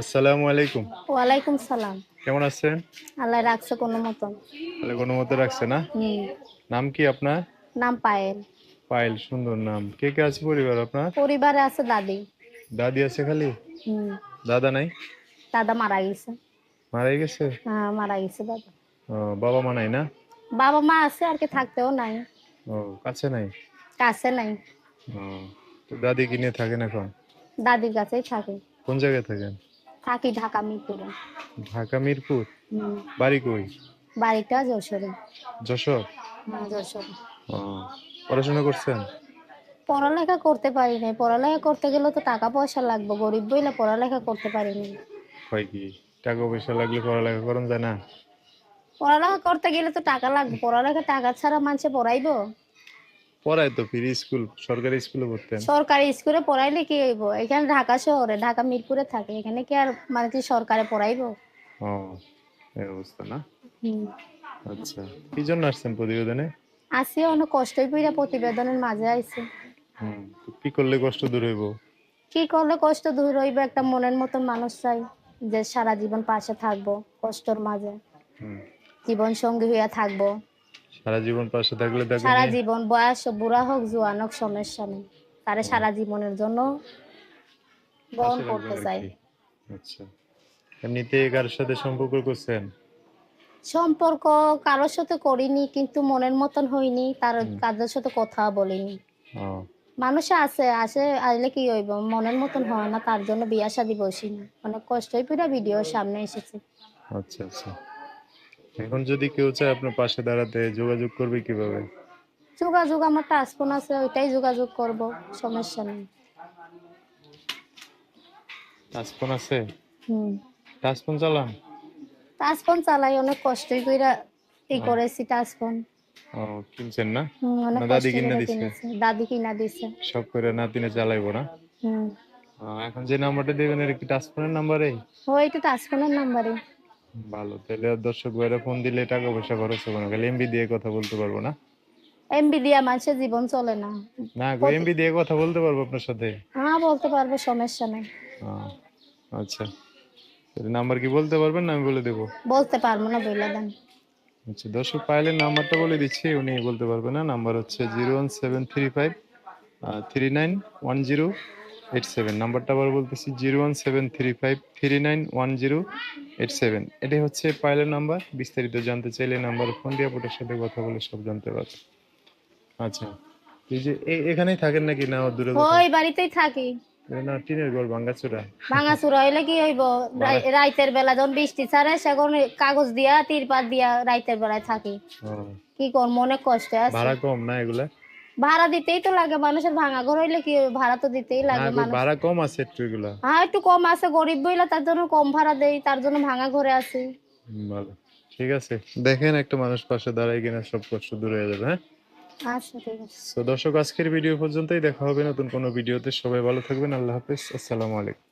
আসসালামু আলাইকুম। ওয়ালাইকুম সালাম। কেমন আছেন? আল্লাহ রাখছে কোনো মতন তাহলে কোনো মতো রাখছে না? নাম কি আপনার? নাম পায়েল। পায়েল সুন্দর নাম। কে কে আছে পরিবার আপনার? পরিবারে আছে দাদি। দাদি আছে খালি? হুম দাদা নাই? দাদা মারা গেছে। মারাই গেছে? হ্যাঁ মারা গেছে দাদা। ও বাবা মা নাই না? বাবা মা আছে আর কি থাকতেও নাই। ও কাছে নাই? কাছে নাই। ও তো দাদি কি নিয়ে থাকেন এখন? দাদির কাছেই থাকে। কোন জায়গায় থাকেন? থাকি ঢাকা মিরপুরে। ঢাকা মিরপুর? বাড়ি কই? বাড়িটা যশোরে। যশোর? যশোরে। ও পড়াশোনা করছেন? পড়ালেখা করতে পারি নাই। পড়ালেখা করতে গেলে তো টাকা পয়সা লাগবে। গরিব বইলে পড়ালেখা করতে পারি নাই। হয় কি? টাকা পয়সা লাগলে পড়ালেখা করুন যায় না? পড়ালেখা করতে গেলে তো টাকা লাগবে। পড়ালেখা টাকা ছাড়া মানুষে পড়াইবো? পড়ায় তো ফ্রি স্কুল সরকারি স্কুলে পড়তেন? সরকারি স্কুলে পড়াইলে কি হইব? এখানে ঢাকা শহরে ঢাকা মিরপুরে থাকে। এখানে কি আর মানে কি সরকারে পড়াইবো? ও এই অবস্থা না? আচ্ছা কি জন্য আসছেন প্রতিবেদনে? আসি অনেক কষ্টই পইরা প্রতিবেদনের মাঝে আইছে। হুম কি করলে কষ্ট দূর হইব? কি করলে কষ্ট দূর হইবে? একটা মনের মতন মানুষ চাই যে সারা জীবন পাশে থাকব কষ্টর মাঝে। হুম। জীবন সঙ্গী হইয়া থাকব। সারা জীবন পাশে থাকলে তাকে সারা নিয়ে- জীবন বয়স বুড়া হোক জোয়ান হোক সমস্যা নেই তারে সারা জীবনের জন্য বহন পাশে করতে রাখবেন আর চাই। কি। আচ্ছা। এমনিতে কার সাথে সম্পর্ক করছেন? সম্পর্ক কারোর সাথে করিনি কিন্তু মনের মতন হইনি। তার কাদের সাথে কথা বলিনি। ও। মানুষ আছে আসে আসলে কি হইব? মনের মতন হয় না তার জন্য বিয়া শাদি বসি না অনেক কষ্টই পুরা ভিডিওর সামনে এসেছে। আচ্ছা আচ্ছা। এখন যদি কেউ চায় আপনার পাশে দাঁড়াতে যোগাযোগ করবে কীভাবে? যোগাযোগ আমার টাচফোন আছে ওইটাই যোগাযোগ করব সমস্যা নেই। টাচফোন আছে? হুম। টাচফোন চালান? টাচফোন চালাই অনেক কষ্টই কইরা এই করেছি টাচফোন ও কিনছেন না? না, দাদি কিনা দিছে? দাদি কিনা দিছে। সব করে নাতিনে চালাইবো না? হুম। এখন যে নাম্বারটা দেবেন এর কি টাচফোনের নাম্বারে? ওই তো টাচফোনের নাম্বারে। ভালো তাহলে আর দর্শক ভাইরা ফোন দিলে টাকা পয়সা খরচ হবে না খালি এমবি দিয়ে কথা বলতে পারব না? এমবি দিয়ে মানুষের জীবন চলে না। না গো এমবি দিয়ে কথা বলতে পারব আপনার সাথে? হ্যাঁ বলতে পারব সমস্যা নেই। আচ্ছা। নাম্বার কি বলতে পারবেন না আমি বলে দেবো? বলতে পারব না বলে দেন। আচ্ছা দর্শক পাইলে নাম্বারটা বলে দিচ্ছি উনি বলতে পারবে না। নাম্বার হচ্ছে zero one seven three five three nine one zero eight seven. নাম্বারটা আবার বলতেছি zero one seven three five three nine one zero eight seven এটাই হচ্ছে পাইলের নাম্বার। বিস্তারিত জানতে চাইলে নাম্বার ফোন দিয়ে সাথে কথা বলে সব জানতে পারবে। আচ্ছা। এই যে এখানেই থাকেন নাকি? না দূরে ওই বাড়িতেই থাকি। না টিনের ঘর ভাঙ্গাচোরা ভাঙাচুরা হইলে কি হইব? রাইতের বেলা যখন বৃষ্টি ছাড়ে সেখন কাগজ দিয়া তিরপাত দিয়া রাইতের বেলায় থাকি। কি করব? অনেক কষ্ট আছে। ভাড়া কম না এগুলা? ভাড়া দিতেই তো লাগে মানুষের ভাঙা ঘর হইলে কি ভাড়া তো দিতেই লাগে মানুষ। ভাড়া কম আছে একটু এগুলা। হ্যাঁ একটু কম আছে গরিব বইলে তার জন্য কম ভাড়া দেই তার জন্য ভাঙা ঘরে আছি। ভালো। ঠিক আছে দেখেন একটা মানুষ পাশে দাঁড়ায় কিনা সব কষ্ট দূর হয়ে যাবে হ্যাঁ? আচ্ছা ঠিক আছে। তো দর্শক আজকের ভিডিও পর্যন্তই দেখা হবে নতুন কোনো ভিডিওতে সবাই ভালো থাকবেন আল্লাহ হাফেজ আসসালামু আলাইকুম।